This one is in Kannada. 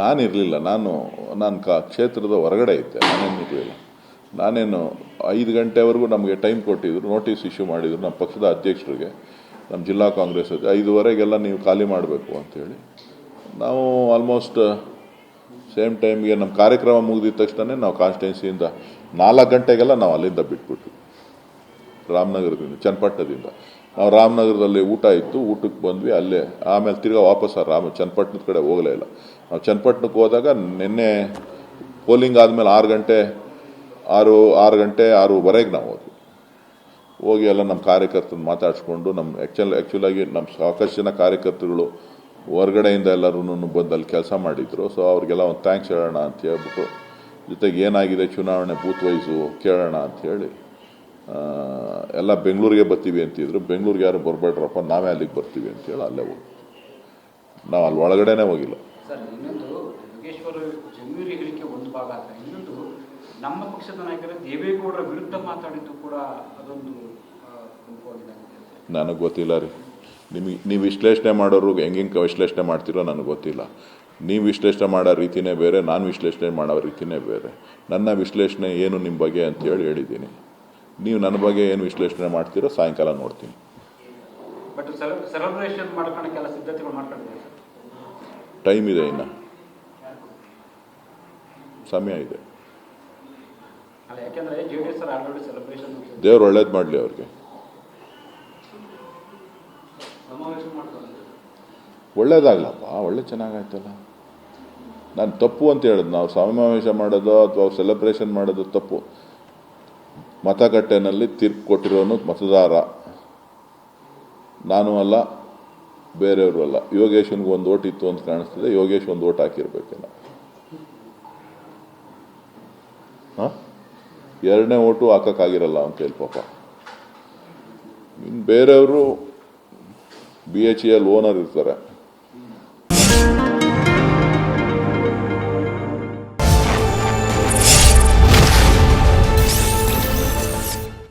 ನಾನು ಇರಲಿಲ್ಲ ನಾನು ನಾನು ಕಾ ಕ್ಷೇತ್ರದ ಹೊರಗಡೆ ಇದ್ದೆ. ನಾನೇನು ಇರಲಿಲ್ಲ. ನಾನೇನು ಐದು ಗಂಟೆವರೆಗೂ ನಮಗೆ ಟೈಮ್ ಕೊಟ್ಟಿದ್ರು, ನೋಟಿಸ್ ಇಶ್ಯೂ ಮಾಡಿದ್ರು ನಮ್ಮ ಪಕ್ಷದ ಅಧ್ಯಕ್ಷರಿಗೆ, ನಮ್ಮ ಜಿಲ್ಲಾ ಕಾಂಗ್ರೆಸ್ ಐದುವರೆಗೆಲ್ಲ ನೀವು ಖಾಲಿ ಮಾಡಬೇಕು ಅಂತೇಳಿ ನಾವು ಆಲ್ಮೋಸ್ಟ್ ಸೇಮ್ ಟೈಮ್ಗೆ ನಮ್ಮ ಕಾರ್ಯಕ್ರಮ ಮುಗಿದಿದ ತಕ್ಷಣ ನಾವು ಕಾನ್ಸ್ಟಿಟ್ಯೂನ್ಸಿಯಿಂದ ನಾಲ್ಕು ಗಂಟೆಗೆಲ್ಲ ನಾವು ಅಲ್ಲಿಂದ ಬಿಟ್ಬಿಟ್ವಿ. ರಾಮನಗರದಿಂದ ಚನ್ನಪಟ್ಟಣದಿಂದ. ನಾವು ರಾಮನಗರದಲ್ಲಿ ಊಟ ಇತ್ತು ಊಟಕ್ಕೆ ಬಂದ್ವಿ ಅಲ್ಲೇ ಆಮೇಲೆ ತಿರ್ಗಾ ವಾಪಸ್ ರಾಮ ಚನ್ನಪಟ್ಟಣದ ಕಡೆ ಹೋಗಲೇ ಇಲ್ಲ. ನಾವು ಚನ್ನಪಟ್ಟಣಕ್ಕೆ ಹೋದಾಗ ನಿನ್ನೆ ಪೋಲಿಂಗ್ ಆದಮೇಲೆ ಆರು ಗಂಟೆ ಆರು ಆರು ಗಂಟೆ ಆರೂವರೆಗೆ ನಾವು ಹೋದ್ವಿ. ಹೋಗಿ ಎಲ್ಲ ನಮ್ಮ ಕಾರ್ಯಕರ್ತನ ಮಾತಾಡಿಸ್ಕೊಂಡು ನಮ್ಮ ಆ್ಯಕ್ಚುಲ್ ಆ್ಯಕ್ಚುಲಾಗಿ ನಮ್ಮ ಸಾಕಷ್ಟು ಜನ ಕಾರ್ಯಕರ್ತರುಗಳು ಹೊರಗಡೆಯಿಂದ ಎಲ್ಲರೂ ಬಂದು ಅಲ್ಲಿ ಕೆಲಸ ಮಾಡಿದ್ರು. ಸೊ ಅವ್ರಿಗೆಲ್ಲ ಒಂದು ಥ್ಯಾಂಕ್ಸ್ ಹೇಳೋಣ ಅಂತ ಹೇಳ್ಬಿಟ್ಟು ಜೊತೆಗೆ ಏನಾಗಿದೆ ಚುನಾವಣೆ ಬೂತ್ ವೈಸು ಕೇಳೋಣ ಆ, ಎಲ್ಲ ಬೆಂಗಳೂರಿಗೆ ಬರ್ತೀವಿ ಅಂತಿದ್ರು. ಬೆಂಗಳೂರಿಗೆ ಯಾರು ಬರಬೇಡ್ರಪ್ಪ ನಾವೇ ಅಲ್ಲಿಗೆ ಬರ್ತೀವಿ ಅಂತೇಳಿ ಅಲ್ಲೇ ಹೋಗಿ ನಾವು ಅಲ್ಲಿ ಒಳಗಡೆನೇ ಹೋಗಿಲ್ಲ. ನಮ್ಮ ಪಕ್ಷದ ನಾಯಕರು ದೇವೇಗೌಡರ ವಿರುದ್ಧ ಮಾತಾಡಿದ್ದು ಕೂಡ ಅದೊಂದು ನನಗೆ ಗೊತ್ತಿಲ್ಲ ರೀ. ನಿಮಗೆ ನೀವು ವಿಶ್ಲೇಷಣೆ ಮಾಡೋರು ಹೆಂಗೆ ಹೆಂಗೆ ವಿಶ್ಲೇಷಣೆ ಮಾಡ್ತೀರೋ ನನಗೆ ಗೊತ್ತಿಲ್ಲ. ನೀವು ವಿಶ್ಲೇಷಣೆ ಮಾಡೋ ರೀತಿನೇ ಬೇರೆ ನಾನು ವಿಶ್ಲೇಷಣೆ ಮಾಡೋ ರೀತಿನೇ ಬೇರೆ. ನನ್ನ ವಿಶ್ಲೇಷಣೆ ಏನು ನಿಮ್ಮ ಬಗ್ಗೆ ಅಂತೇಳಿ ಹೇಳಿದ್ದೀನಿ. ನೀವು ನನ್ನ ಬಗ್ಗೆ ಏನು ವಿಶ್ಲೇಷಣೆ ಮಾಡ್ತೀರೋ ಸಾಯಂಕಾಲ ನೋಡ್ತೀನಿ. ಟೈಮ್ ಇದೆ ಇನ್ನು. ಸಮಯ ಇದೆ. ಅಲ್ಲ ಯಾಕೆಂದ್ರೆ ಜೆ ಸರ್ ಆಲ್ರೆಡಿ ಸೆಲೆಬ್ರೇಷನ್ ದೇವ್ರು ಒಳ್ಳೇದು ಮಾಡಲಿ ಅವ್ರಿಗೆ. ಒಳ್ಳೇದಾಗ್ಲಪ್ಪ ಒಳ್ಳೆ ಚೆನ್ನಾಗಾಯ್ತಲ್ಲ. ನಾನು ತಪ್ಪು ಅಂತ ಹೇಳೋದು ನಾವು ಸಮಾವೇಶ ಮಾಡೋದು ಅಥವಾ ಸೆಲೆಬ್ರೇಷನ್ ಮಾಡೋದು ತಪ್ಪು. ಮತಗಟ್ಟೆನಲ್ಲಿ ತೀರ್ಪು ಕೊಟ್ಟಿರೋನು ಮತದಾರ. ನಾನು ಅಲ್ಲ, ಬೇರೆಯವರು ಅಲ್ಲ. ಯೋಗೇಶನ್ಗೆ ಒಂದು ಓಟ್ ಇತ್ತು ಅಂತ ಕಾಣಿಸ್ತದೆ, ಯೋಗೇಶ್ ಒಂದು ಓಟ್ ಹಾಕಿರ್ಬೇಕೇನ. ಎರಡನೇ ಓಟು ಹಾಕೋಕ್ಕಾಗಿರಲ್ಲ ಅಂತ ಹೇಳಿ ಪಾಪ. ಇನ್ನು ಬೇರೆಯವರು ಬಿ ಎಚ್ ಎಲ್ ಓನರ್ ಇರ್ತಾರೆ.